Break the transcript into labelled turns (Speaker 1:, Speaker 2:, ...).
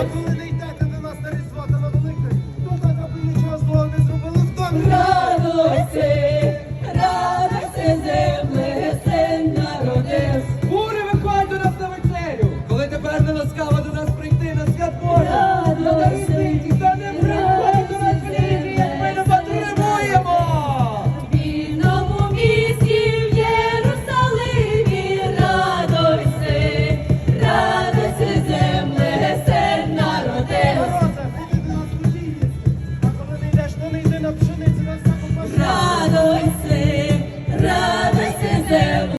Speaker 1: А
Speaker 2: коли не йдете до нас на різдво та на велике, то так аби нічого злого не зробили в домі.
Speaker 1: Радуйся, радуйся, земле, син народив.
Speaker 3: Бури виходь нас на вечерю, коли тепер не ласкава
Speaker 2: konej dyna, pszenica, zakopana.